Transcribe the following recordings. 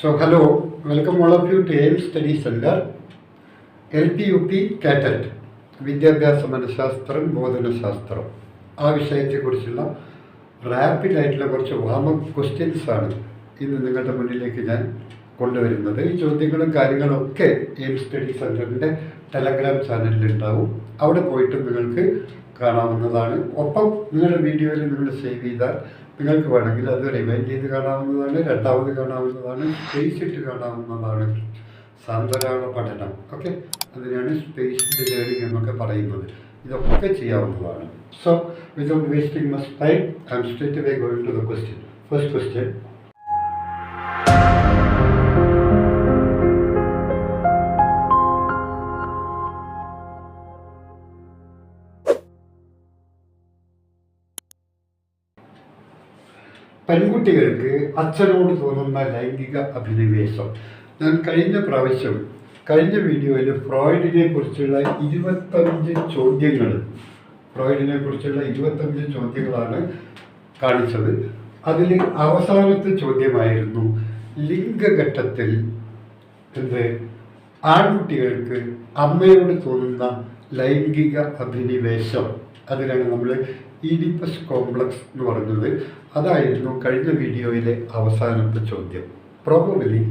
So, hello, welcome all of you to AIM Study Center, P കാറ്ററ്റ് വിദ്യാഭ്യാസ മനഃശാസ്ത്രം ബോധനശാസ്ത്രം ആ വിഷയത്തെക്കുറിച്ചുള്ള റാപ്പിഡായിട്ടുള്ള കുറച്ച് വാമപ്പ് ക്വസ്റ്റ്യൻസ് ആണ് ഇന്ന് നിങ്ങളുടെ മുന്നിലേക്ക് ഞാൻ കൊണ്ടുവരുന്നത്. ഈ ചോദ്യങ്ങളും കാര്യങ്ങളും ഒക്കെ എയിം സ്റ്റഡി സെന്ററിന്റെ ടെലഗ്രാം ചാനലിലുണ്ടാവും അവിടെ പോയിട്ട് നിങ്ങൾക്ക് കാണാവുന്നതാണ്. ഒപ്പം നിങ്ങളുടെ വീഡിയോയിൽ നിങ്ങൾ സേവ് ചെയ്താൽ നിങ്ങൾക്ക് വേണമെങ്കിൽ അത് റിവൈൻഡ് ചെയ്ത് കാണാവുന്നതാണ് രണ്ടാമത് കാണാവുന്നതാണ് സ്പേസ് ഇട്ട് കാണാവുന്നതാണ് സാന്ത്വനാണ പഠനം. ഓക്കെ അതിനാണ് സ്പേസ്ഡ് ലേണിംഗ് എന്നൊക്കെ പറയുന്നത്. ഇതൊക്കെ ചെയ്യാവുന്നതാണ്. So without wasting much time I am straight away going to the question first question പെൺകുട്ടികൾക്ക് അച്ഛനോട് തോന്നുന്ന ലൈംഗിക അഭിനിവേശം. ഞാൻ കഴിഞ്ഞ പ്രാവശ്യം കഴിഞ്ഞ വീഡിയോയിൽ ഫ്രോയിഡിനെ കുറിച്ചുള്ള ഇരുപത്തഞ്ച് ചോദ്യങ്ങൾ ഫ്രോയിഡിനെ കുറിച്ചുള്ള ഇരുപത്തഞ്ച് ചോദ്യങ്ങളാണ് കാണിച്ചത്. അതിൽ അവസാനത്തെ ചോദ്യമായിരുന്നു ലിംഗഘട്ടത്തിൽ എന്ത്? ആൺകുട്ടികൾക്ക് അമ്മയോട് തോന്നുന്ന ലൈംഗിക അഭിനിവേശം. അതിനാണ് നമ്മൾ ഈഡിപ്പസ് കോംപ്ലക്സ് എന്ന് പറഞ്ഞത് അതായിരുന്നു കഴിഞ്ഞ വീഡിയോയിലെ അവസാനത്തെ ചോദ്യം. പ്രോബബിലി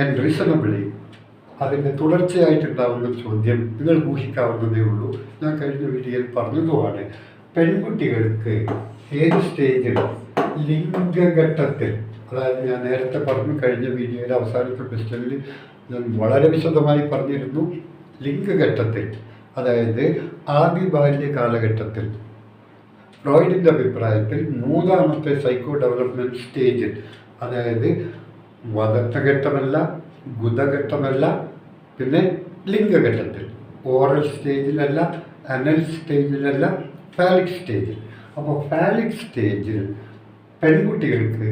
ആൻഡ് റീസണബിളി അതിന്റെ തുടർച്ചയായിട്ടുണ്ടാവുന്ന ചോദ്യം നിങ്ങൾ ഊഹിക്കാവുന്നതേ ഉള്ളൂ. ഞാൻ കഴിഞ്ഞ വീഡിയോയിൽ പറഞ്ഞതുമാണ് പെൺകുട്ടികൾക്ക് ഏത് സ്റ്റേജിൽ ലിംഗഘട്ടത്തിൽ അതായത് ഞാൻ നേരത്തെ പറഞ്ഞു കഴിഞ്ഞ വീഡിയോയിലെ അവസാനത്തെ ക്വസ്റ്റ്യനിൽ ഞാൻ വളരെ വിശദമായി പറഞ്ഞിരുന്നു ലിംഗഘട്ടത്തിൽ അതായത് ആദ്യ ബാല്യ കാലഘട്ടത്തിൽ. ഫ്രോയിഡിന്റെ അഭിപ്രായത്തിൽ മൂന്നാമത്തെ സൈക്കോ ഡെവലപ്മെന്റ് സ്റ്റേജിൽ അതായത് വധത്തഘട്ടമല്ല ഗുതഘട്ടമല്ല പിന്നെ ലിംഗഘട്ടത്തിൽ. ഓറൽ സ്റ്റേജിലല്ല അനൽ സ്റ്റേജിലല്ല ഫാലിക് സ്റ്റേജിൽ അപ്പോൾ ഫാലിക് സ്റ്റേജിൽ പെൺകുട്ടികൾക്ക്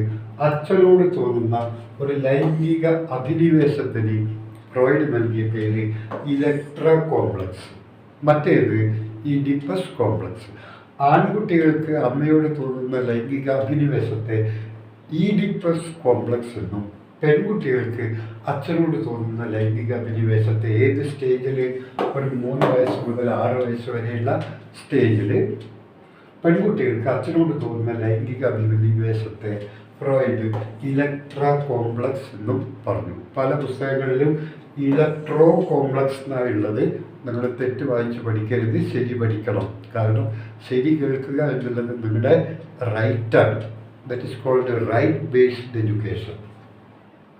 അച്ഛനോട് തോന്നുന്ന ഒരു ലൈംഗിക അധിനിവേശത്തിന് ഫ്രോയിഡ് നൽകിയ പേര് ഇലക്ട്ര കോംപ്ലക്സ്. മറ്റേത് ഈ ഡിപ്പസ് കോംപ്ലക്സ്. ആൺകുട്ടികൾക്ക് അമ്മയോട് തോന്നുന്ന ലൈംഗിക അഭിനിവേശത്തെ ഈഡിപ്പസ് കോംപ്ലക്സ് എന്നും പെൺകുട്ടികൾക്ക് അച്ഛനോട് തോന്നുന്ന ലൈംഗിക അഭിനിവേശത്തെ ഏത് സ്റ്റേജിൽ ഒരു മൂന്ന് വയസ്സ് മുതൽ ആറ് വയസ്സ് വരെയുള്ള സ്റ്റേജിൽ പെൺകുട്ടികൾക്ക് അച്ഛനോട് തോന്നുന്ന ലൈംഗിക അഭിനിവേശത്തെ ഫ്രോയിഡ് ഇലക്ട്ര കോംപ്ലക്സ് എന്നും പറഞ്ഞു. പല പുസ്തകങ്ങളിലും ഇലക്ട്രോ കോംപ്ലക്സ് എന്നാണുള്ളത്. നിങ്ങൾ തെറ്റ് വായിച്ച് പഠിക്കരുത് ശരി പഠിക്കണം. കാരണം ശരി കേൾക്കുക എന്നുള്ളത് നിങ്ങളുടെ റൈറ്റാണ് that is called right based education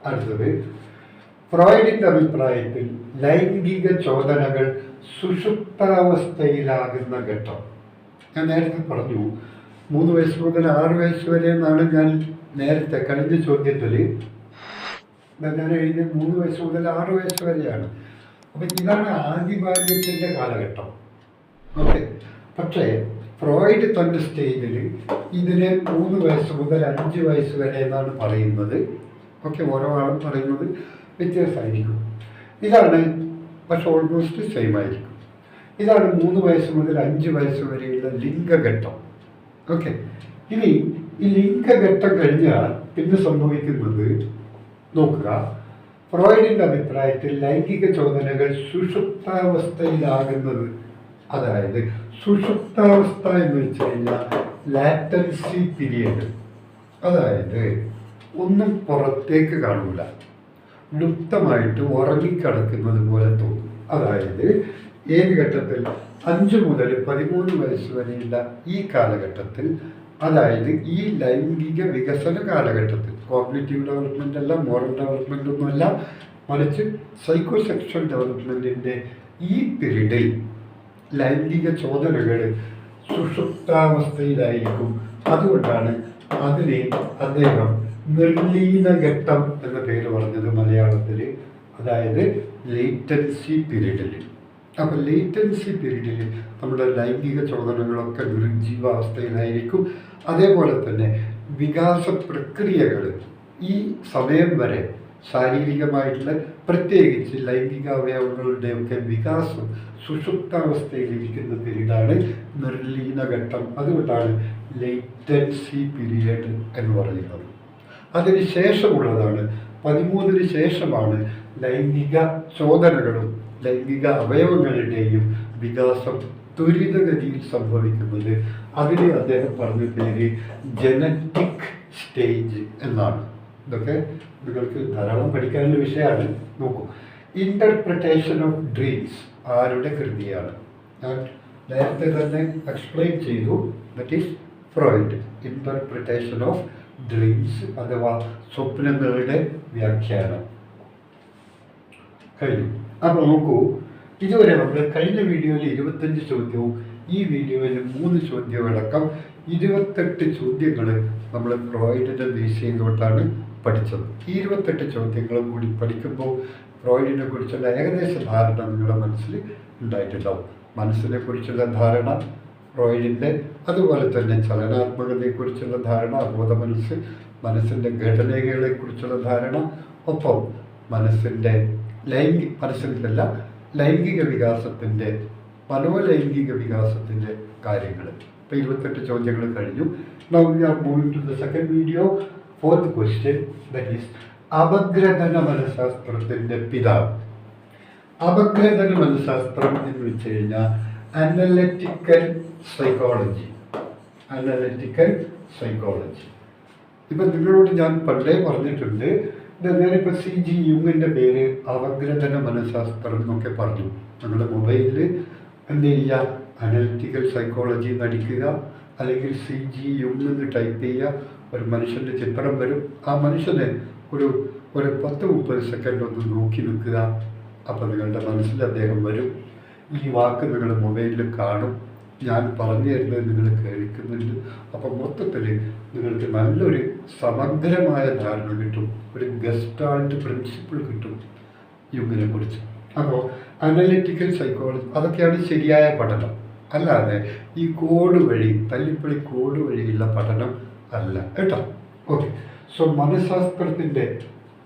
അടുത്തത് ഫ്രോയിഡിന്റെ അഭിപ്രായത്തിൽ ലൈംഗിക ചോദനകൾ സുഷുപ്താവസ്ഥയിലാകുന്ന ഘട്ടം. ഞാൻ നേരത്തെ പറഞ്ഞു മൂന്ന് വയസ്സ് മുതൽ ആറ് വയസ്സ് വരെ എന്നാണ് ഞാൻ നേരത്തെ കഴിഞ്ഞ ചോദ്യത്തിൽ ഞാൻ എഴുതിയ മൂന്ന് വയസ്സ് മുതൽ ആറ് വയസ്സ് വരെയാണ്. അപ്പം ഇതാണ് ആദിബാല്യത്തിന്റെ കാലഘട്ടം. ഓക്കെ. പക്ഷേ ഫ്രോയിഡ് തന്റെ സ്റ്റേജിൽ ഇതിനെ മൂന്ന് വയസ്സ് മുതൽ അഞ്ച് വയസ്സ് വരെ എന്നാണ് പറയുന്നത്. ഓക്കെ ഓരോ ആളും പറയുന്നത് വ്യത്യാസമായിരിക്കും. ഇതാണ് പക്ഷെ ഓൾമോസ്റ്റ് സെയിം ആയിരിക്കും. ഇതാണ് മൂന്ന് വയസ്സ് മുതൽ അഞ്ച് വയസ്സ് വരെയുള്ള ലിംഗഘട്ടം. ഓക്കെ. ഇനി ഈ ലിംഗഘട്ടം കഴിഞ്ഞാൽ പിന്നെ സംഭവിക്കുന്നത് നോക്കുക. ഫ്രോയിഡിന്റെ അഭിപ്രായത്തിൽ ലൈംഗിക ചോദനകൾ സുഷുപ്താവസ്ഥയിലാകുന്നത് അതായത് സുഷുപ്താവസ്ഥ എന്ന് വെച്ച് കഴിഞ്ഞാൽ ലാറ്റൻസി പീരിയഡ്. അതായത് ഒന്നും പുറത്തേക്ക് കാണൂല. ലുപ്തമായിട്ട് ഉറങ്ങിക്കിടക്കുന്നത് പോലെ തോന്നും. അതായത് ഏത് ഘട്ടത്തിൽ? അഞ്ച് മുതൽ പതിമൂന്ന് വയസ്സ് വരെയുള്ള ഈ കാലഘട്ടത്തിൽ അതായത് ഈ ലൈംഗിക വികസന കാലഘട്ടത്തിൽ കോഗ്നേറ്റീവ് ഡെവലപ്മെന്റ് അല്ല മോറൽ ഡെവലപ്മെന്റ് ഒന്നുമല്ല മറിച്ച് സൈക്കോ സെക്ഷൽ ഡെവലപ്മെന്റിന്റെ ഈ പീരീഡിൽ ലൈംഗിക ചോദനകൾ സുഷുപ്താവസ്ഥയിലായിരിക്കും. അതുകൊണ്ടാണ് അതിനെ അദ്ദേഹം നിർലീനഘട്ടം എന്ന പേര് പറഞ്ഞത് മലയാളത്തിൽ അതായത് ലേറ്റൻസി പീരീഡിൽ അപ്പോൾ ലേറ്റൻസി പീരീഡിൽ നമ്മുടെ ലൈംഗിക ചോദനകളൊക്കെ നിർജീവാവസ്ഥയിലായിരിക്കും. അതേപോലെ തന്നെ വികാസ പ്രക്രിയകൾ ഈ സമയം വരെ ശാരീരികമായിട്ടുള്ള പ്രത്യേകിച്ച് ലൈംഗിക അവയവങ്ങളുടെയൊക്കെ വികാസം സുഷുപ്താവസ്ഥയിലിരിക്കുന്ന പീരീഡാണ് നിർലീനഘട്ടം അതുകൊണ്ടാണ് ലൈറ്റൻസി പീരിയഡ് എന്ന് പറയുന്നത്. അതിന് ശേഷമുള്ളതാണ് പതിമൂന്നിന് ശേഷമാണ് ലൈംഗിക ചോദനകളും ലൈംഗിക അവയവങ്ങളുടെയും വികാസം ത്വരിതഗതിയിൽ സംഭവിക്കുന്നത്. അതിനെ അദ്ദേഹം പറഞ്ഞ പേര് ജനറ്റിക് സ്റ്റേജ് എന്നാണ്. ഇതൊക്കെ നിങ്ങൾക്ക് ധാരാളം പഠിക്കാനുള്ള വിഷയമാണ്. നോക്കൂ. ഇന്റർപ്രിട്ടേഷൻ ഓഫ് ഡ്രീംസ് ആരുടെ കൃതിയാണ്? ഞാൻ നേരത്തെ തന്നെ എക്സ്പ്ലെയിൻ ചെയ്തു. That is Freud interpretation of dreams അഥവാ സ്വപ്നങ്ങളുടെ വ്യാഖ്യാനം. കഴിഞ്ഞു. അപ്പോൾ നോക്കൂ. ഇതുവരെ നമ്മൾ കഴിഞ്ഞ വീഡിയോയിൽ ഇരുപത്തഞ്ച് ചോദ്യവും ഈ വീഡിയോയിൽ മൂന്ന് ചോദ്യമടക്കം ഇരുപത്തെട്ട് ചോദ്യങ്ങൾ നമ്മൾ ഫ്രോയിഡിന്റെ ബേസ് തൊട്ടാണ് പഠിച്ചത്. ഈ ഇരുപത്തെട്ട് ചോദ്യങ്ങളും കൂടി പഠിക്കുമ്പോൾ ഫ്രോയിഡിനെ കുറിച്ചുള്ള ഏകദേശ ധാരണ നിങ്ങളുടെ മനസ്സിൽ ഉണ്ടായിട്ടുണ്ടാവും. മനസ്സിനെ കുറിച്ചുള്ള ധാരണ ഫ്രോയിഡിന്റെ അതുപോലെ തന്നെ ചലനാത്മകതയെക്കുറിച്ചുള്ള ധാരണ അബോധ മനസ്സ് മനസ്സിന്റെ ഘടനകളെക്കുറിച്ചുള്ള ധാരണ ഒപ്പം മനസ്സിന്റെ ലൈംഗിക മനസ്സിലല്ല ലൈംഗിക വികാസത്തിന്റെ മനോലൈംഗിക വികാസത്തിന്റെ കാര്യങ്ങൾ. ഇപ്പോൾ ഇരുപത്തെട്ട് ചോദ്യങ്ങൾ കഴിഞ്ഞു. Now we are moving to the second video fourth question that is അപഗ്രഥന മനഃശാസ്ത്രത്തിന്റെ പിതാവ്. അപഗ്രഥന മനഃശാസ്ത്രം എന്ന് വെച്ച് കഴിഞ്ഞാൽ അനലറ്റിക്കൽ സൈക്കോളജി അനലറ്റിക്കൽ സൈക്കോളജി ഇപ്പം നിങ്ങളോട് ഞാൻ പണ്ടേ പറഞ്ഞിട്ടുണ്ട് ഇത് ഇപ്പോൾ സി ജി യുങ്ങിന്റെ പേര് അവഗ്രഥന മനഃശാസ്ത്രം എന്നൊക്കെ പറഞ്ഞു. നമ്മുടെ മൊബൈലിൽ എന്ത് ചെയ്യുക അനലിറ്റിക്കൽ സൈക്കോളജി നടിക്കുക അല്ലെങ്കിൽ സി ജി യുങ് എന്ന് ടൈപ്പ് ചെയ്യുക. ഒരു മനുഷ്യന്റെ ചിത്രം വരും. ആ മനുഷ്യനെ ഒരു ഒരു പത്ത് മുപ്പത് സെക്കൻഡ് ഒന്ന് നോക്കി നിൽക്കുക. അപ്പോൾ നിങ്ങളുടെ മനസ്സിൽ അദ്ദേഹം വരും. ഈ വാക്ക് നിങ്ങൾ മൊബൈലിൽ കാണും. ഞാൻ പറഞ്ഞു തരുന്നത് നിങ്ങൾ കേൾക്കുന്നുണ്ട്. അപ്പം മൊത്തത്തിൽ നിങ്ങൾക്ക് നല്ലൊരു സമഗ്രമായ ധാരണ കിട്ടും. ഒരു ഗസ്റ്റാൾട്ട് പ്രിൻസിപ്പിൾ കിട്ടും യുഗിനെ കുറിച്ച്. അപ്പോൾ അനലിറ്റിക്കൽ സൈക്കോളജി അതൊക്കെയാണ് ശരിയായ പഠനം. അല്ലാതെ ഈ കോഡ് വഴി തല്ലിപ്പള്ളി കോഡ് വഴിയുള്ള പഠനം അല്ല. കേട്ടോ? ഓക്കെ സോ മനഃശാസ്ത്രത്തിന്റെ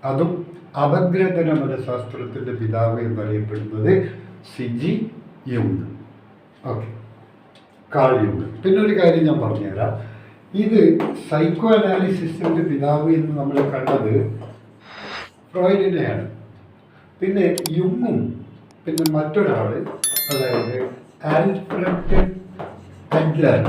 അതും അപഗ്രഥന മനഃശാസ്ത്രത്തിന്റെ പിതാവ് എന്നറിയപ്പെടുന്നത് സിജി യുങ്. Okay call യുങ്. പിന്നെ ഒരു കാര്യം ഞാൻ പറഞ്ഞുതരാം. ഇത് സൈക്കോ അനാലിസിസിന്റെ പിതാവ് എന്ന് നമ്മൾ കണ്ടത് ഫ്രോയിഡിനെയാണ്. പിന്നെ യുങ്ങും പിന്നെ മറ്റൊരാൾ അതായത് ആൽഫ്രഡ് അഡ്ലർ.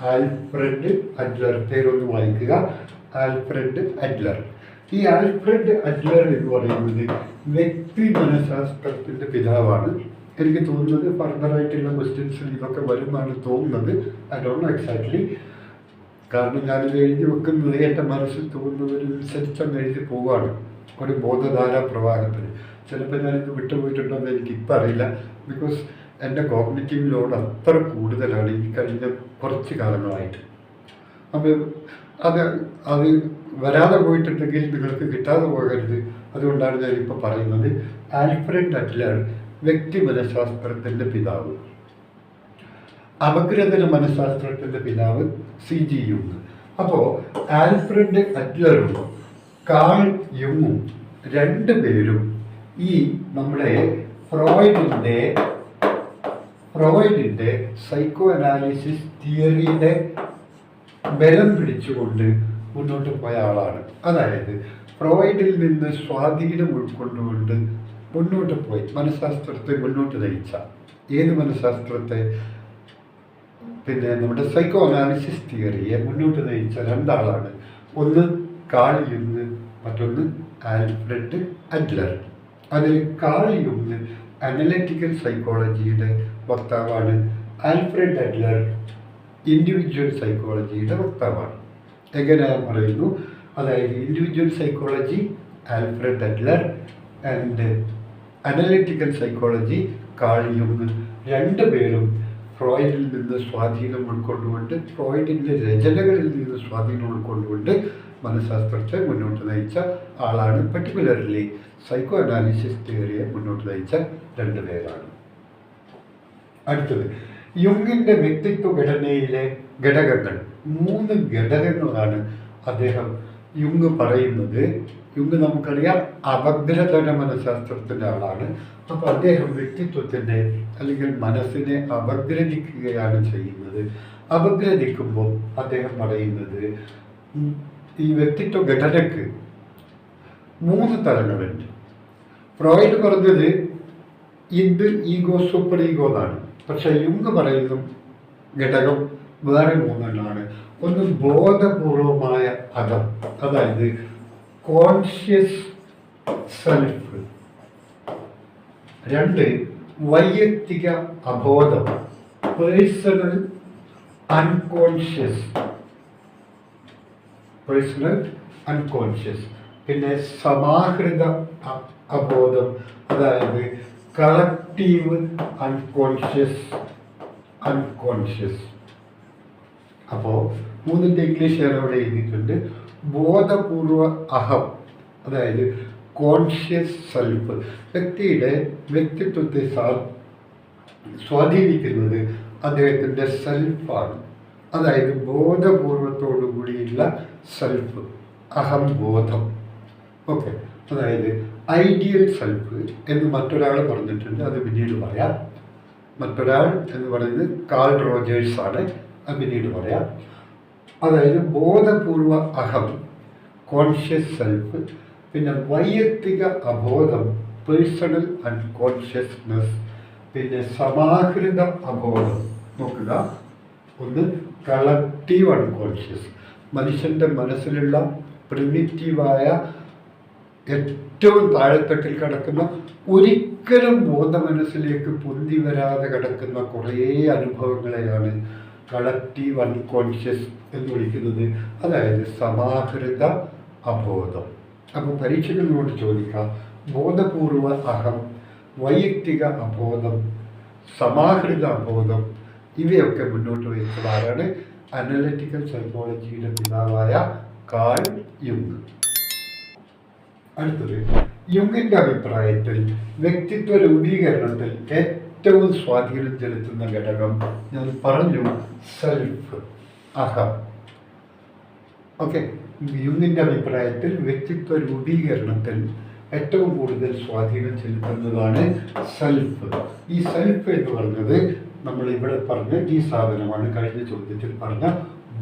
ആൽഫ്രഡ് അഡ്ലർ പേരൊന്ന് വായിക്കുക. Alfred Adler. ഈ ആൽഫ്രഡ് അഡ്ലർ എന്ന് പറയുന്നത് വ്യക്തി മനഃശാസ്ത്രത്തിന്റെ പിതാവാണ്. എനിക്ക് തോന്നുന്നത് ഫർദറായിട്ടുള്ള ക്വസ്റ്റ്യൻസിൽ ഇതൊക്കെ വരുമെന്നാണ് തോന്നുന്നത്. ഐ ഡോണ്ട് എക്സാക്ട്ലി കാരണം ഞാനിത് എഴുതി വെക്കുന്നത് എന്റെ മനസ്സിൽ തോന്നുന്നതിനനുസരിച്ചങ്ങ് എഴുതി പോവാണ് ഒരു ബോധധാര പ്രവാഹത്തിൽ ചിലപ്പോൾ ഞാനിത് വിട്ടുപോയിട്ടുണ്ടോ എന്ന് എനിക്ക് ഇപ്പം അറിയില്ല. ബിക്കോസ് എന്റെ കോഗ്നിറ്റീവ് ലോഡ് അത്ര കൂടുതലാണ് ഈ കഴിഞ്ഞ കുറച്ച് കാലങ്ങളായിട്ട്. അപ്പോൾ അത് അത് വരാതെ പോയിട്ടുണ്ടെങ്കിൽ നിങ്ങൾക്ക് കിട്ടാതെ പോകരുത്. അതുകൊണ്ടാണ് ഞാനിപ്പോൾ പറയുന്നത്. ആൽഫ്രഡ് അഡ്ലർ വ്യക്തി മനഃശാസ്ത്രത്തിന്റെ പിതാവ്. അപഗ്രഥന മനഃശാസ്ത്രത്തിന്റെ പിതാവ് സി ജി യുങ് അപ്പോൾ ആൽഫ്രഡ് അറ്റ്ലറും കാൾ യുങ്ങും രണ്ട് പേരും ഈ നമ്മുടെ ഫ്രോയിഡിന്റെ ഫ്രോയിഡിന്റെ സൈക്കോ അനാലിസിസ് തിയറിയുടെ ബലം പിടിച്ചുകൊണ്ട് മുന്നോട്ട് പോയ ആളാണ്. അതായത് ഫ്രോയിഡിൽ നിന്ന് സ്വാധീനം ഉൾക്കൊണ്ടുകൊണ്ട് മുന്നോട്ട് പോയി. മനഃശാസ്ത്രത്തെ മുന്നോട്ട് നയിച്ച. ഏത് മനഃശാസ്ത്രത്തെ? പിന്നെ നമ്മുടെ സൈക്കോ അനാലിസിസ് തിയറിയെ മുന്നോട്ട് നയിച്ച രണ്ടാളാണ്. ഒന്ന് കാൾ യുങ് മറ്റൊന്ന് ആൽഫ്രഡ് അഡ്ലർ. അതിൽ കാൾ യുങ് അനലറ്റിക്കൽ സൈക്കോളജിയുടെ വക്താവാണ് ആൽഫ്രഡ് അഡ്ലർ. ഇൻഡിവിജ്വൽ സൈക്കോളജിയുടെ വക്താവാണ്. എങ്ങനെ പറയുന്നു? അതായത് individual psychology Alfred Adler and analytical psychology Carl യുങ് രണ്ടുപേരും ഫ്രോയിഡിൽ നിന്ന് സ്വാധീനം ഉൾക്കൊണ്ടുകൊണ്ട് ഫ്രോയിഡിന്റെ രചനകളിൽ നിന്ന് സ്വാധീനം ഉൾക്കൊണ്ടുകൊണ്ട് മനഃശാസ്ത്രത്തെ മുന്നോട്ട് നയിച്ച ആളാണ് പർട്ടിക്കുലർലി സൈക്കോ അനാലിസിസ് തിയറിയെ മുന്നോട്ട് നയിച്ച രണ്ട് പേരാണ്. അടുത്തത് യുങ്ങിന്റെ വ്യക്തിത്വ ഘടനയിലെ ഘടകങ്ങൾ മൂന്ന് ഘടകങ്ങളാണ് അദ്ദേഹം യുങ് പറയുന്നത്. യുങ് നമുക്കറിയാം അപഗ്രഥന മനഃശാസ്ത്രത്തിന്റെ ആളാണ്. അപ്പോൾ അദ്ദേഹം വ്യക്തിത്വത്തിന്റെ അല്ലെങ്കിൽ മനസ്സിനെ അപഗ്രഥിക്കുകയാണ് ചെയ്യുന്നത്. അപഗ്രഥിക്കുമ്പോൾ അദ്ദേഹം പറയുന്നത് ഈ വ്യക്തിത്വ ഘടനയ്ക്ക് മൂന്ന് തലങ്ങളുണ്ട്. പ്രൊവൈഡ് പറഞ്ഞത് ഇത് ഈഗോ സൂപ്പർ ഈഗോ എന്നാണ്. പക്ഷെ യുങ് പറയുന്ന ഘടകം വേറെ മൂന്നെണ്ണമാണ് ഒന്ന് ബോധപൂർവമായ അകം അതായത് കോൺഷ്യസ് സെൽഫ് രണ്ട് വൈയക്തിക അബോധം. പേഴ്സണൽ അൺകോൺഷ്യസ് പേഴ്സണൽ അൺകോൺഷ്യസ് പിന്നെ സമാഹൃത അബോധം. അതായത് കളക്റ്റീവ് അൺകോൺഷ്യസ് അൺകോൺഷ്യസ് അപ്പോൾ മൂന്നിന്റെ ഇംഗ്ലീഷ് ഞാൻ അവിടെ എഴുതിയിട്ടുണ്ട്. ബോധപൂർവ അഹം അതായത് കോൺഷ്യസ് സെൽഫ് വ്യക്തിയുടെ വ്യക്തിത്വത്തെ സ്വാധീനിക്കുന്നത് അദ്ദേഹത്തിന്റെ സെൽഫാണ് അതായത് ബോധപൂർവത്തോടു കൂടിയുള്ള സെൽഫ് അഹംബോധം ഓക്കെ അതായത് ഐഡിയൽ സെൽഫ് എന്ന് മറ്റൊരാൾ പറഞ്ഞിട്ടുണ്ട് അത് പിന്നീട് പറയാം. മറ്റൊരാൾ എന്ന് പറയുന്നത് കാൾ റോജേഴ്സാണ് അത് പിന്നീട് പറയാം. അതായത് ബോധപൂർവ അഹം കോൺഷ്യസ് സെൽഫ് പിന്നെ വൈയക്തിക അബോധം പേഴ്സണൽ ആൻഡ് കോൺഷ്യസ്നെസ് പിന്നെ സമാഹൃത അബോധം. നോക്കുക. ഒന്ന് കളക്റ്റീവ് അൺകോൺഷ്യസ് മനുഷ്യന്റെ മനസ്സിലുള്ള പ്രിമിറ്റീവായ ഏറ്റവും താഴെത്തട്ടിൽ കിടക്കുന്ന ഒരിക്കലും ബോധ മനസ്സിലേക്ക് പൊന്തി വരാതെ കിടക്കുന്ന കുറേ അനുഭവങ്ങളെയാണ് കളക്റ്റീവ് അൺകോൺഷ്യസ് എന്ന് വിളിക്കുന്നത് അതായത് സമാഹൃത അബോധം. അപ്പോൾ പരീക്ഷകളിലോട് ചോദിക്കാം ബോധപൂർവ അഹം വൈയക്തിക അബോധം സമാഹൃത അബോധം ഇവയൊക്കെ മുന്നോട്ട് വെച്ചത് ആരാണ്? അനലറ്റിക്കൽ സൈക്കോളജിയുടെ പിതാവായ കാൾ യുങ്. അടുത്തത് യുങ്ങിന്റെ അഭിപ്രായത്തിൽ വ്യക്തിത്വ രൂപീകരണത്തിൽ ഏറ്റവും സ്വാധീനം ചെലുത്തുന്ന ഘടകം ഞാൻ പറഞ്ഞു സെൽഫ് അഹം ഓക്കെ. യുങ്ങിന്റെ അഭിപ്രായത്തിൽ വ്യക്തിത്വ രൂപീകരണത്തിൽ ഏറ്റവും കൂടുതൽ സ്വാധീനം ചെലുത്തുന്നതാണ് സെൽഫ് ഈ സെൽഫ് എന്ന് പറഞ്ഞത് നമ്മൾ ഇവിടെ പറഞ്ഞ ഈ സാധനമാണ്. കഴിഞ്ഞ ചോദ്യത്തിൽ പറഞ്ഞ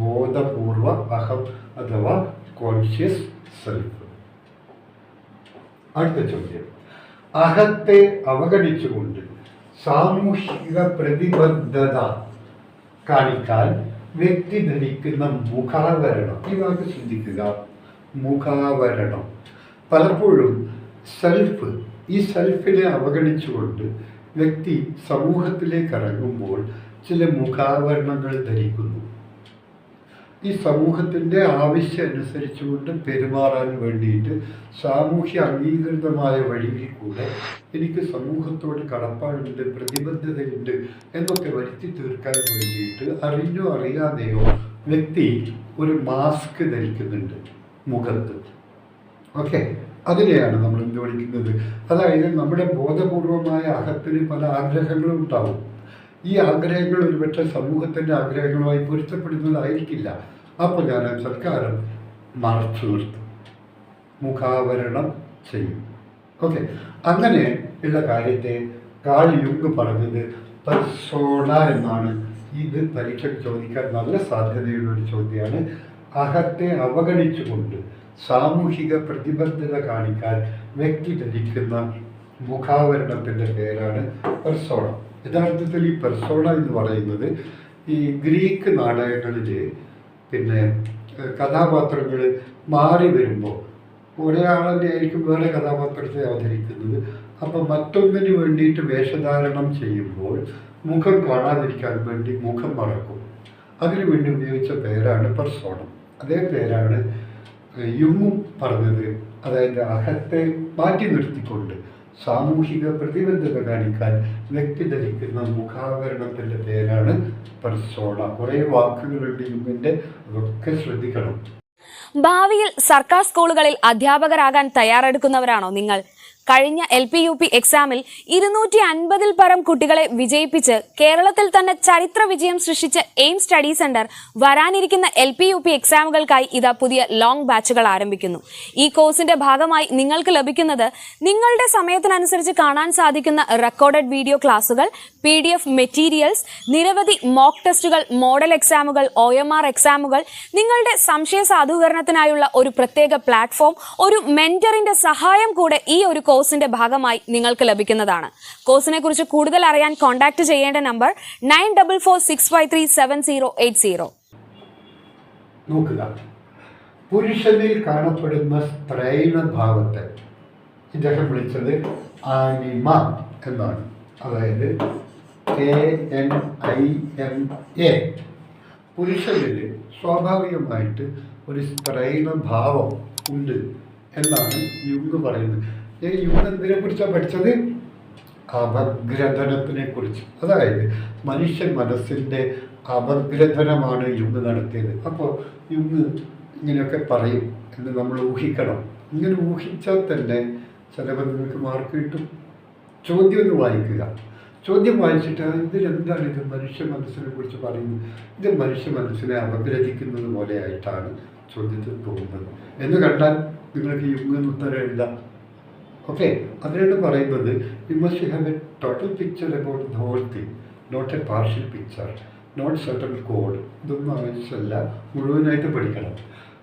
ബോധപൂർവ അഹം അഥവാ കോൺഷ്യസ് സെൽഫ് അടുത്ത ചോദ്യം. അഹത്തെ അവഗണിച്ചുകൊണ്ട് സാമൂഹിക പ്രതിബദ്ധത കാണിക്കാൻ വ്യക്തി ധരിക്കുന്ന മുഖാവരണം. ഈ വാക്ക് ചിന്തിക്കുക മുഖാവരണം. പലപ്പോഴും സെൽഫ് ഈ സെൽഫിനെ അവഗണിച്ചുകൊണ്ട് വ്യക്തി സമൂഹത്തിലേക്ക് ഇറങ്ങുമ്പോൾ ചില മുഖാവരണങ്ങൾ ധരിക്കുന്നു. ഈ സമൂഹത്തിന്റെ ആവശ്യം അനുസരിച്ചുകൊണ്ട് പെരുമാറാൻ വേണ്ടിയിട്ട് സാമൂഹ്യ അംഗീകൃതമായ വഴിയിൽ കൂടെ എനിക്ക് സമൂഹത്തോട് കടപ്പാടുണ്ട് പ്രതിബദ്ധതയുണ്ട് എന്നൊക്കെ വരുത്തി തീർക്കാൻ വേണ്ടിയിട്ട് അറിഞ്ഞോ അറിയാതെയോ വ്യക്തി ഒരു മാസ്ക് ധരിക്കുന്നുണ്ട് മുഖത്ത്. ഓക്കെ അതിനെയാണ് നമ്മൾ എന്ത് വിളിക്കുന്നത്? അതായത് നമ്മുടെ ബോധപൂർവമായ അകത്തിന് പല ആഗ്രഹങ്ങളും ഉണ്ടാവും. ഈ ആഗ്രഹങ്ങൾ ഒരുപക്ഷെ സമൂഹത്തിന്റെ ആഗ്രഹങ്ങളുമായി പൊരുത്തപ്പെടുന്നതായിരിക്കില്ല. അപ്പോൾ ഞാൻ സർക്കാരം മറച്ചു നിർത്തും. മുഖാവരണം ചെയ്യും. ഓക്കെ അങ്ങനെ ഉള്ള കാര്യത്തെ കാൾ യുങ് പറഞ്ഞത് പെർസോണ എന്നാണ്. ഇത് പരീക്ഷയ്ക്ക് ചോദിക്കാൻ നല്ല സാധ്യതയുള്ള ഒരു ചോദ്യമാണ്. അഹത്തെ അവഗണിച്ചുകൊണ്ട് സാമൂഹിക പ്രതിബദ്ധത കാണിക്കാൻ വ്യക്തി ധരിക്കുന്ന മുഖാവരണത്തിന്റെ പേരാണ് പെർസോണ യഥാർത്ഥത്തിൽ ഈ പെർസോണ എന്ന് പറയുന്നത് ഈ ഗ്രീക്ക് നാടകങ്ങളിൽ പിന്നെ കഥാപാത്രങ്ങൾ മാറി വരുമ്പോൾ ഒരാളെ ആയിരിക്കും വേറെ കഥാപാത്രത്തെ അവതരിക്കുന്നത് അപ്പം മറ്റൊന്നിന് വേണ്ടിയിട്ട് വേഷധാരണം ചെയ്യുമ്പോൾ മുഖം കാണാതിരിക്കാൻ വേണ്ടി മുഖം മറക്കും. അതിനു വേണ്ടി ഉപയോഗിച്ച പേരാണ് പെർസോണം അതേ പേരാണ് യുങ്ങും പറഞ്ഞത്. അതായത് അഹത്തെ മാറ്റി നിർത്തിക്കൊണ്ട് സാമൂഹിക പ്രതിബദ്ധത കാണിക്കാൻ വ്യക്തി ധരിക്കുന്ന മുഖാവരണത്തിന്റെ പേരാണ് പെർസോണ കുറേ വാക്കുകളുണ്ട് യുങ്ങിന്റെ അതൊക്കെ ശ്രദ്ധിക്കണം. ഭാവിയിൽ സർക്കാർ സ്കൂളുകളിൽ അധ്യാപകരാകാൻ തയ്യാറെടുക്കുന്നവരാണോ നിങ്ങൾ? കഴിഞ്ഞ എൽ പി യു പി എക്സാമിൽ ഇരുന്നൂറ്റി അൻപതിൽ പരം കുട്ടികളെ വിജയിപ്പിച്ച് കേരളത്തിൽ തന്നെ ചരിത്ര വിജയം സൃഷ്ടിച്ച എയിം സ്റ്റഡി സെന്റർ വരാനിരിക്കുന്ന എൽ പി യു പി എക്സാമുകൾക്കായി ഇതാ പുതിയ ലോങ് ബാച്ചുകൾ ആരംഭിക്കുന്നു. ഈ കോഴ്സിന്റെ ഭാഗമായി നിങ്ങൾക്ക് ലഭിക്കുന്നത് നിങ്ങളുടെ സമയത്തിനനുസരിച്ച് കാണാൻ സാധിക്കുന്ന റെക്കോർഡഡ് വീഡിയോ ക്ലാസുകൾ പി ഡി എഫ് മെറ്റീരിയൽസ് നിരവധി മോക്ക് ടെസ്റ്റുകൾ മോഡൽ എക്സാമുകൾ ഒ എം ആർ എക്സാമുകൾ നിങ്ങളുടെ സംശയ സാധൂകരണത്തിനായുള്ള ഒരു പ്രത്യേക പ്ലാറ്റ്ഫോം ഒരു മെന്ററിന്റെ സഹായം കൂടെ ഈ ഒരു കോഴ്സിന്റെ ഭാഗമായി നിങ്ങൾക്ക് ലഭിക്കുന്നതാണ്. കോഴ്സിനെ കുറിച്ച് കൂടുതൽ അറിയാൻ കോൺടാക്ട് ചെയ്യേണ്ട number nine double four six five three seven zero eight zero നോക്കുക. പുരുഷനിൽ കാണപ്പെടുന്ന ഭാവത്തെ ഇദ്ദേഹം വിളിച്ചത് ആനിമ എന്നാണ്. അതായത് A N I M A പുരുഷനിൽ സ്വാഭാവികമായിട്ട് ഒരു സ്ത്രൈണ ഭാവം ഉണ്ട് എന്നാണ് യുങ് പറയുന്നത്. ഞാൻ യുങ് എന്തിനെ കുറിച്ചാണ് പഠിച്ചത്? അപഗ്രഥനത്തിനെ കുറിച്ച്. അതായത് മനുഷ്യ മനസ്സിന്റെ അപഗ്രഥനമാണ് യുങ് നടത്തിയത്. അപ്പോൾ യുങ് ഇങ്ങനെയൊക്കെ പറയും എന്ന് നമ്മൾ ഊഹിക്കണം. ഇങ്ങനെ ഊഹിച്ചാൽ തന്നെ ചിലപ്പോൾ നിങ്ങൾക്ക് മാർക്ക് കിട്ടും. ചോദ്യം ഒന്ന് വായിക്കുക. ചോദ്യം വായിച്ചിട്ട് ഇതിലെന്താണ് ഇത് മനുഷ്യ മനസ്സിനെ കുറിച്ച് പറയുന്നത്? ഇത് മനുഷ്യ മനസ്സിനെ അപഗ്രഥിക്കുന്നത് പോലെ ആയിട്ടാണ് ചോദ്യത്തിൽ തോന്നുന്നത് എന്ന് കണ്ടാൽ നിങ്ങൾക്ക് യുഗം ഉത്തരം ഓക്കെ അതിനാണ് പറയുന്നത് you must have a total picture about the whole thing not a partial picture not certain code ഇതൊന്നും ആവശ്യമല്ല. മുഴുവനായിട്ട് പഠിക്കണം.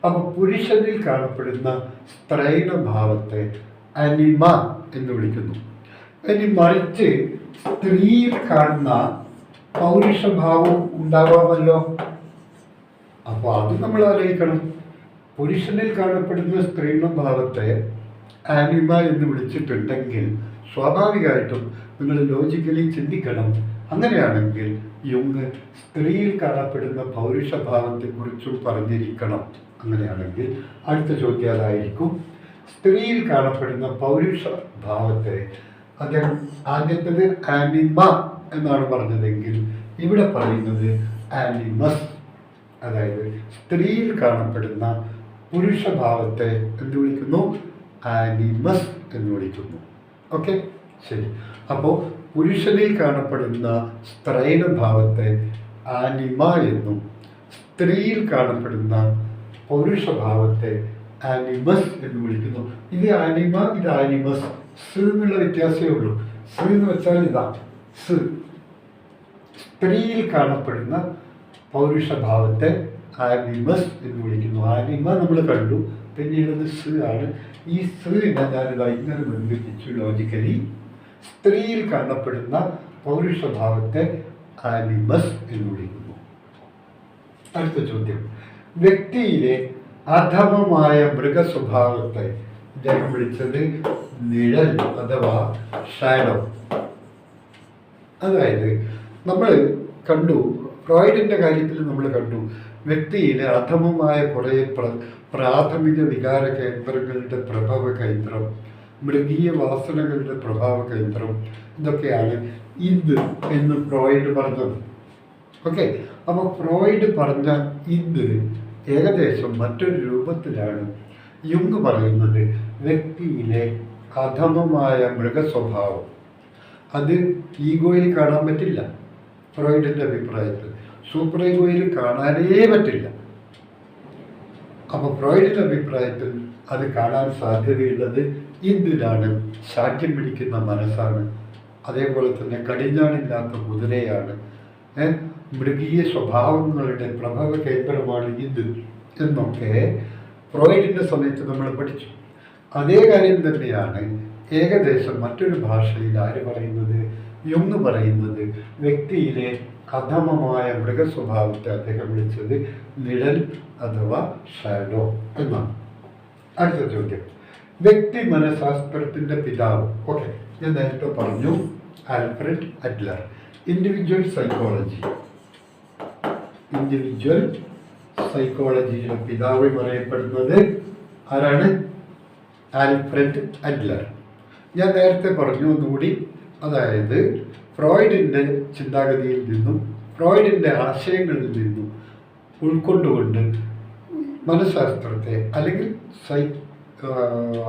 അപ്പോൾ പുരുഷനിൽ കാണപ്പെടുന്ന സ്ത്രൈണ ഭാവത്തെ അനിമ എന്ന് വിളിക്കുന്നു. ഇനി മറിച്ച് സ്ത്രീയിൽ കാണുന്ന പൗരുഷഭാവം ഉണ്ടാവാമല്ലോ? അപ്പോൾ അത് നമ്മൾ ആലോചിക്കണം. പുരുഷനിൽ കാണപ്പെടുന്ന സ്ത്രീണഭാവത്തെ ആനിമ എന്ന് വിളിച്ചിട്ടുണ്ടെങ്കിൽ സ്വാഭാവികമായിട്ടും നിങ്ങൾ ലോജിക്കലി ചിന്തിക്കണം. അങ്ങനെയാണെങ്കിൽ യുങ് സ്ത്രീയിൽ കാണപ്പെടുന്ന പൗരുഷഭാവത്തെക്കുറിച്ചും പറഞ്ഞിരിക്കണം. അങ്ങനെയാണെങ്കിൽ അടുത്ത ചോദ്യം അതായിരിക്കും. സ്ത്രീയിൽ കാണപ്പെടുന്ന പൗരുഷ ഭാവത്തെ അദ്ദേഹം ആദ്യത്തത് ആനിമ എന്നാണ് പറഞ്ഞതെങ്കിൽ ഇവിടെ പറയുന്നത് ആനിമസ്. അതായത് സ്ത്രീയിൽ കാണപ്പെടുന്ന പുരുഷഭാവത്തെ എന്ത് വിളിക്കുന്നു? ആനിമസ് എന്ന് വിളിക്കുന്നു. ഓക്കെ ശരി. അപ്പോൾ പുരുഷനിൽ കാണപ്പെടുന്ന സ്ത്രൈണ ഭാവത്തെ ആനിമ എന്നും സ്ത്രീയിൽ കാണപ്പെടുന്ന പുരുഷഭാവത്തെ ആനിമസ് എന്ന് വിളിക്കുന്നു. ഇത് ആനിമ ഇത് ആനിമസ് സ് എന്നുള്ള വ്യത്യാസമേ ഉള്ളൂ. സ് എന്ന് വെച്ചാൽ ഇതാ സ്ത്രീയിൽ കാണപ്പെടുന്ന പൗരുഷഭാവത്തെ ആനിമസ് എന്ന് വിളിക്കുന്നു. ആനിമ നമ്മൾ കണ്ടു. പിന്നീട് സ് ആണ്. ഈ സ്ത്രീനെ ഞാൻ ഇങ്ങനെ ബന്ധിപ്പിച്ചു ലോജിക്കലി സ്ത്രീയിൽ കാണപ്പെടുന്ന പൗരുഷഭാവത്തെ ആനിമസ് എന്ന് വിളിക്കുന്നു. അടുത്ത ചോദ്യം. വ്യക്തിയിലെ അധമമായ മൃഗസ്വഭാവത്തെ ഇദ്ദേഹം വിളിച്ചത് നിഴൽ അഥവാ ഷാഡോ അതായത് നമ്മൾ കണ്ടു ഫ്രോയിഡിന്റെ കാര്യത്തിൽ നമ്മൾ കണ്ടു. വ്യക്തിയിലെ അധമമായ കുറേ പ്ര പ്രാഥമിക വികാര കേന്ദ്രങ്ങളുടെ പ്രഭവ കേന്ദ്രം മൃഗീയ വാസനകളുടെ പ്രഭാവ കേന്ദ്രം ഇതൊക്കെയാണ് ഇത് എന്ന് ഫ്രോയിഡ് പറഞ്ഞത്. ഓക്കെ അപ്പോൾ ഫ്രോയിഡ് പറഞ്ഞ ഇത് ഏകദേശം മറ്റൊരു രൂപത്തിലാണ്. യുങ് പറയുന്നത് വ്യക്തിയിലെ അധമമായ മൃഗസ്വഭാവം. അത് ഈഗോയിൽ കാണാൻ പറ്റില്ല ഫ്രോയിഡിന്റെ അഭിപ്രായത്തിൽ. സൂപ്പർ ഈഗോയിൽ കാണാനേ പറ്റില്ല. അപ്പോൾ ഫ്രോയിഡിന്റെ അഭിപ്രായത്തിൽ അത് കാണാൻ സാധ്യതയുള്ളത് ഇന്ദിലാണ് ശാഠ്യം പിടിക്കുന്ന മനസ്സാണ്. അതേപോലെ തന്നെ കടിഞ്ഞാണില്ലാത്ത കുതിരയാണ് മൃഗീയ സ്വഭാവങ്ങളുടെ പ്രഭവ കേന്ദ്രമാണ് ഇന്ദു എന്നൊക്കെ ഫ്രോയിഡിന്റെ സമയത്ത് നമ്മൾ പഠിച്ചു. അതേ കാര്യം തന്നെയാണ് ഏകദേശം മറ്റൊരു ഭാഷയിൽ ആര് പറയുന്നത്? യുങ് പറയുന്നത്. വ്യക്തിയിലെ അധമമായ മൃഗസ്വഭാവത്തെ അദ്ദേഹം വിളിച്ചത് നിഴൽ അഥവാ ഷാഡോ എന്നാണ്. അടുത്ത ചോദ്യം. വ്യക്തി മനഃശാസ്ത്രത്തിന്റെ പിതാവ്. ഓക്കെ ഞാൻ നേരത്തെ പറഞ്ഞു Alfred Adler individual psychology individual സൈക്കോളജിയുടെ പിതാവ് പറയപ്പെടുന്നത് ആരാണ്? Alfred Adler. ഞാൻ നേരത്തെ പറഞ്ഞു ഒന്നുകൂടി അതായത് ഫ്രോയിഡിന്റെ ചിന്താഗതിയിൽ നിന്നും ഫ്രോയിഡിന്റെ ആശയങ്ങളിൽ നിന്നും ഉൾക്കൊണ്ടുകൊണ്ട് മനഃശാസ്ത്രത്തെ അല്ലെങ്കിൽ സൈ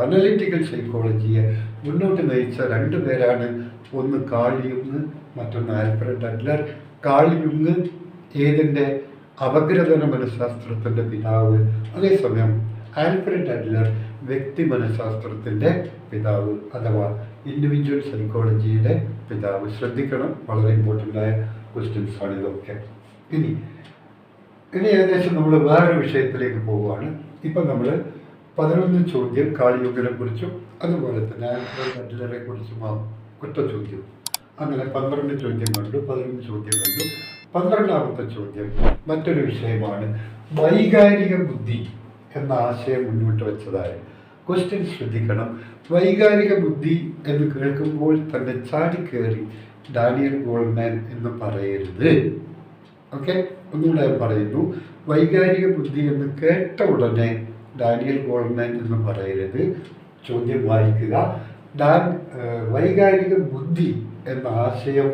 അനലിറ്റിക്കൽ സൈക്കോളജിയെ മുന്നോട്ട് നയിച്ച രണ്ട് പേരാണ്. ഒന്ന് കാൾ യുങ് മറ്റൊന്ന് ആൽഫ്രഡ് അഡ്ലർ. കാൾ യുങ് ഏതിന്റെ അപഗ്രഥന മനഃശാസ്ത്രത്തിന്റെ പിതാവ് അതേസമയം ആൽഫ്രഡ് അഡ്ലർ വ്യക്തി മനഃശാസ്ത്രത്തിന്റെ പിതാവ് അഥവാ ഇൻഡിവിജ്വൽ സൈക്കോളജിയുടെ പിതാവ് ശ്രദ്ധിക്കണം. വളരെ ഇമ്പോർട്ടന്റ് ആയ ക്വസ്റ്റ്യൻസ് ആണ് ഇതൊക്കെ. ഇനി ഇനി ഏകദേശം നമ്മൾ വേറൊരു വിഷയത്തിലേക്ക് പോവുകയാണ്. ഇപ്പം നമ്മൾ പതിനൊന്ന് ചോദ്യം കാളിയുഗനെ കുറിച്ചും അതുപോലെ തന്നെ ആൽഫ്രഡ് കുറിച്ചും കുറിച്ചും കുറ്റ ചോദ്യം അങ്ങനെ പന്ത്രണ്ട് ചോദ്യം കണ്ടു പതിനൊന്ന് ചോദ്യം കണ്ടു. പന്ത്രണ്ടാമത്തെ ചോദ്യം മറ്റൊരു വിഷയമാണ് വൈകാരിക ബുദ്ധി എന്ന ആശയം മുന്നോട്ട് വെച്ചതായ. ക്വസ്റ്റ്യൻ ശ്രദ്ധിക്കണം. വൈകാരിക ബുദ്ധി എന്ന് കേൾക്കുമ്പോൾ തന്നെ ചാടിക്കേറി ഡാനിയൽ ഗോൾമാൻ എന്ന് പറയരുത്. ഓക്കെ ഒന്നുകൂടെ പറയുന്നു. വൈകാരിക ബുദ്ധി എന്ന് കേട്ട ഉടനെ ഡാനിയൽ ഗോൾമാൻ എന്ന് പറയരുത്. ചോദ്യം വായിക്കുക. ഡാൻ വൈകാരിക ബുദ്ധി എന്ന ആശയം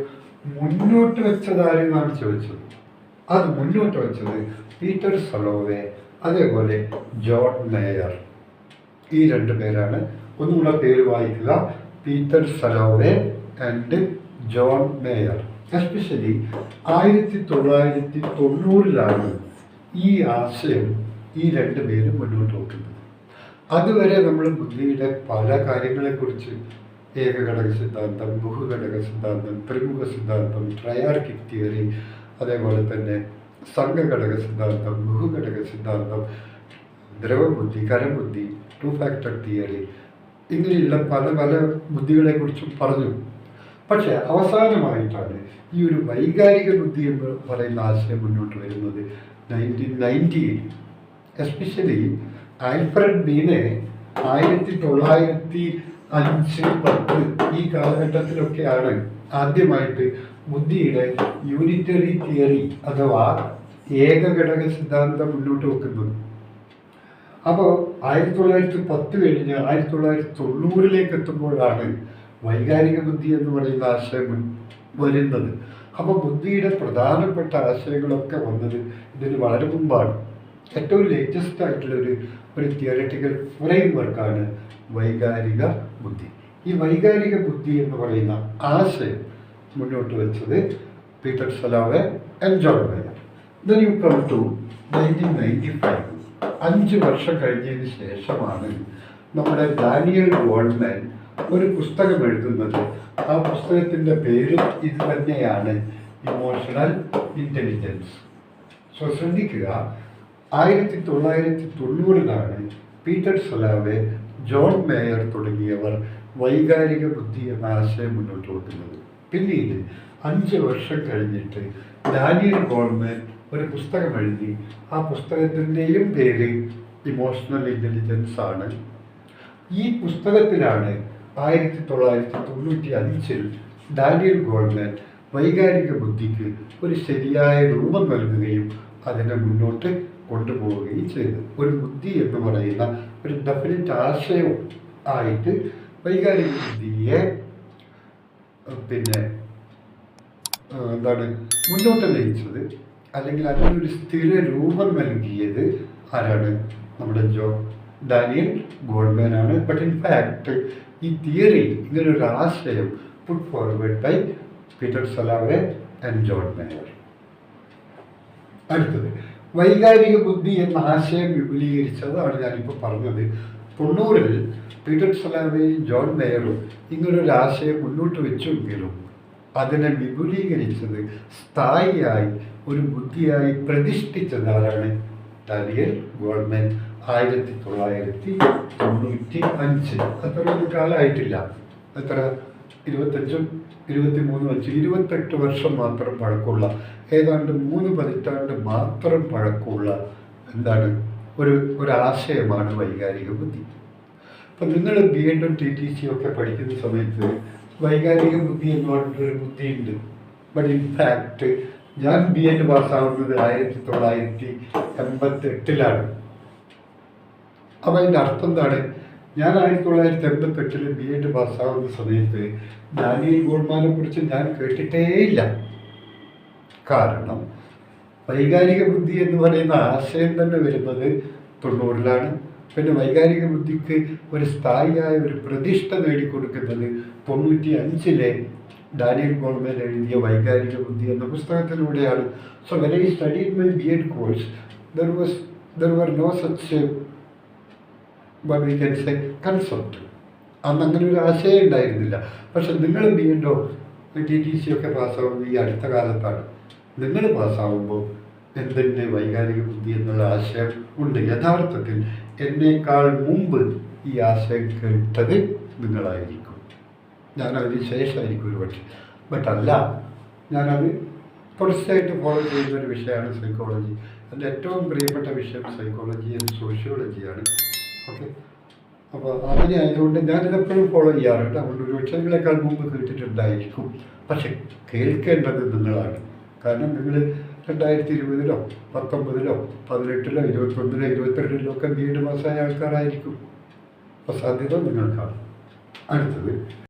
മുന്നോട്ട് വെച്ചതാരെന്നാണ് ചോദിച്ചത്? അത് മുന്നോട്ട് വെച്ചത് പീറ്റർ സലോവേ അതേപോലെ ജോൺ മേയർ. ഈ രണ്ട് പേരാണ്. ഒന്നുകൂടെ പേര് വായിക്കുക. Peter Salovey and John Mayer. Especially ആയിരത്തി തൊള്ളായിരത്തി തൊണ്ണൂറിലാണ് ഈ ആശയം ഈ രണ്ട് പേരും മുന്നോട്ട് വെക്കുന്നത്. അതുവരെ നമ്മൾ ബുദ്ധിയുടെ പല കാര്യങ്ങളെക്കുറിച്ച് ഏകഘടക സിദ്ധാന്തം ബഹുഘടക സിദ്ധാന്തം ത്രിമുഖ സിദ്ധാന്തം ട്രയാർക്കിക് തിയറി അതേപോലെ തന്നെ സംഘഘടക സിദ്ധാന്തം ബഹുഘടക സിദ്ധാന്തം ദ്രവബുദ്ധി കരബുദ്ധി ടു ഫാക്ടർ തിയറി ഇങ്ങനെയുള്ള പല പല ബുദ്ധികളെക്കുറിച്ചും പറഞ്ഞു. പക്ഷേ അവസാനമായിട്ടാണ് ഈ ഒരു വൈകാരിക ബുദ്ധി എന്ന് പറയുന്ന ആശയം മുന്നോട്ട് വരുന്നത് നയന്റീൻ നയന്റിയിൽ എസ്പെഷ്യലി ആൽഫ്രഡ് ബീനെ ആയിരത്തി തൊള്ളായിരത്തി അഞ്ച് പത്ത് ഈ കാലഘട്ടത്തിലൊക്കെയാണ് ആദ്യമായിട്ട് ബുദ്ധിയുടെ യൂണിറ്ററി തിയറി അഥവാ ഏകഘടക സിദ്ധാന്തം മുന്നോട്ട് വെക്കുന്നത്. അപ്പോൾ ആയിരത്തി തൊള്ളായിരത്തി പത്ത് കഴിഞ്ഞ് ആയിരത്തി തൊള്ളായിരത്തി തൊണ്ണൂറിലേക്ക് എത്തുമ്പോഴാണ് വൈകാരിക ബുദ്ധി എന്ന് പറയുന്ന ആശയം വരുന്നത്. അപ്പോൾ ബുദ്ധിയുടെ പ്രധാനപ്പെട്ട ആശയങ്ങളൊക്കെ വന്നത് ഇതിന് വളരെ മുമ്പാണ്. ഏറ്റവും ലേറ്റസ്റ്റ് ആയിട്ടുള്ള ഒരു ഒരു തിയററ്റിക്കൽ ഫ്രെയിം വർക്കാണ് വൈകാരിക ബുദ്ധി. ഈ വൈകാരിക ബുദ്ധി എന്ന് പറയുന്ന ആശയം മുന്നോട്ട് വെച്ചത് Peter Salovey and John you come to nineteen ninety five അഞ്ച് വർഷം കഴിഞ്ഞതിന് ശേഷമാണ് നമ്മുടെ ഡാനിയൽ ഗോൾഡ്മാൻ ഒരു പുസ്തകം എഴുതുന്നത്. ആ പുസ്തകത്തിന്റെ പേര് ഇത് തന്നെയാണ് ഇമോഷണൽ ഇന്റലിജൻസ്. സോ ശ്രദ്ധിക്കുക ആയിരത്തി തൊള്ളായിരത്തി തൊണ്ണൂറിലാണ് പീറ്റർ സലാവെ ജോൺ മേയർ തുടങ്ങിയവർ വൈകാരിക ബുദ്ധി എന്ന ആശയം മുന്നോട്ട് വെക്കുന്നത് പിന്നീട് അഞ്ച് വർഷം കഴിഞ്ഞിട്ട് ഡാനിയൽ ഗോൾമാൻ ഒരു പുസ്തകം എഴുതി. ആ പുസ്തകത്തിന്റെയും പേര് ഇമോഷണൽ ഇന്റലിജൻസ് ആണ്. ഈ പുസ്തകത്തിലാണ് ആയിരത്തി തൊള്ളായിരത്തി തൊണ്ണൂറ്റി അഞ്ചിൽ ഡാനിയൽ ഗോൾമാൻ വൈകാരിക ബുദ്ധിക്ക് ഒരു ശരിയായ രൂപം നൽകുകയും അതിനെ മുന്നോട്ട് കൊണ്ടുപോവുകയും ചെയ്തു. ഒരു ബുദ്ധി എന്ന് പറയുന്ന ഒരു ഡെഫിനറ്റ് ആശയം ആയിട്ട് വൈകാരിക ബുദ്ധിയെ പിന്നെ എന്താണ് മുന്നോട്ട് നയിച്ചത്? അല്ലെങ്കിൽ അതിനൊരു സ്ഥിര രൂപം നൽകിയത് ആരാണ്? നമ്മുടെ ജോ ഡാനിയൽ ഗോൾഡ്മാൻ ആണ് ബട്ട് ഇൻ ഫാക്ട് ഈ തിയറി ഇങ്ങനൊരു ആശയം put forward by Peter Salovey and John Mayer അടുത്തത് വൈകാരിക ബുദ്ധി എന്ന ആശയം വിപുലീകരിച്ചതാണ് ഞാനിപ്പോൾ പറഞ്ഞത്. തൊണ്ണൂറിൽ പീറ്റർ സലാവെയും ജോൺ മേയറും ഇങ്ങനൊരു ആശയം മുന്നോട്ട് വെച്ചെങ്കിലും അതിനെ വിപുലീകരിച്ചത് സ്ഥായിയായി ഒരു ബുദ്ധിയായി പ്രതിഷ്ഠിച്ചത് ആരാണ് ഡാനിയൽ ഗോൾഡ്മാൻ. ആയിരത്തി തൊള്ളായിരത്തി തൊണ്ണൂറ്റി അഞ്ച് അത്രയൊന്നും കാലമായിട്ടില്ല. എത്ര? ഇരുപത്തഞ്ചും ഇരുപത്തി മൂന്നും അഞ്ച്. ഇരുപത്തെട്ട് വർഷം മാത്രം പഴക്കമുള്ള ഏതാണ്ട് മൂന്ന് പതിറ്റാണ്ട് മാത്രം പഴക്കമുള്ള എന്താണ്? ഒരു ഒരാശയമാണ് വൈകാരിക ബുദ്ധി. അപ്പം നിങ്ങൾ ബി എഡും ടി ടി സി ഒക്കെ പഠിക്കുന്ന സമയത്ത് വൈകാരിക ബുദ്ധി എന്ന് പറഞ്ഞിട്ടൊരു ബുദ്ധിയുണ്ട്. ബട്ട് ഇൻ ഫാക്ട് ഞാൻ ബി എൻ പാസ്സാവുന്നത് ആയിരത്തി തൊള്ളായിരത്തി എൺപത്തി എട്ടിലാണ് അപ്പം അതിന്റെ അർത്ഥം എന്താണ്? ഞാൻ ആയിരത്തി തൊള്ളായിരത്തി എൺപത്തെട്ടിൽ ബി എഡ് പാസ്സാവുന്ന സമയത്ത് ഡാനിയൽ ഗോൾമാനെ കുറിച്ച് ഞാൻ കേട്ടിട്ടേയില്ല. കാരണം വൈകാരിക ബുദ്ധി എന്ന് പറയുന്ന ആശയം തന്നെ വരുന്നത് തൊണ്ണൂറിലാണ്. പിന്നെ വൈകാരിക ബുദ്ധിക്ക് ഒരു സ്ഥായിയായ ഒരു പ്രതിഷ്ഠ നേടിക്കൊടുക്കുന്നത് തൊണ്ണൂറ്റി അഞ്ചിലെ ഡാനിയൽ ഗോൾമേൻ എഴുതിയ വൈകാരിക ബുദ്ധി എന്ന പുസ്തകത്തിലൂടെയാണ്. So when I study my B Ed course there was there were no such one we can say concept അന്ന് അങ്ങനെ ഒരു ആശയം ഉണ്ടായിരുന്നില്ല. പക്ഷെ നിങ്ങൾ ബി എഡോ ടി ടി സി ഒക്കെ പാസ്സാവുന്നത് ഈ അടുത്ത കാലത്താണ്. നിങ്ങൾ പാസ്സാവുമ്പോൾ എന്തിന്റെ വൈകാരിക ബുദ്ധി എന്നുള്ള ആശയം ഉണ്ട്. യഥാർത്ഥത്തിൽ എന്നേക്കാൾ മുമ്പ് ഈ ആശയം കേട്ടത് നിങ്ങളായിരിക്കും. ഞാൻ അതിന് ശേഷമായിരിക്കും ഒരു പക്ഷേ. ബട്ട് അല്ല ഞാനത് തുടർച്ചയായിട്ട് ഫോളോ ചെയ്യുന്ന ഒരു വിഷയമാണ് സൈക്കോളജി എന്റെ ഏറ്റവും പ്രിയപ്പെട്ട വിഷയം സൈക്കോളജി ആൻഡ് സോഷ്യോളജിയാണ് ഓക്കെ അപ്പോൾ അങ്ങനെ ആയതുകൊണ്ട് ഞാനിതെപ്പോഴും ഫോളോ ചെയ്യാറുണ്ട്. അതുകൊണ്ട് ഒരു പക്ഷേ നിങ്ങളെക്കാൾ മുമ്പ് കേട്ടിട്ടുണ്ടായിരിക്കും. പക്ഷെ കേൾക്കേണ്ടത് നിങ്ങളാണ്. കാരണം നിങ്ങൾ രണ്ടായിരത്തി ഇരുപതിലോ പത്തൊമ്പതിലോ പതിനെട്ടിലോ ഇരുപത്തൊന്നിലോ ഇരുപത്തിരണ്ടിലോ ഒക്കെ എഡ് പാസ്സായ ആൾക്കാരായിരിക്കും. അപ്പോൾ സാധ്യത നിങ്ങൾക്കാണ്. അടുത്തത്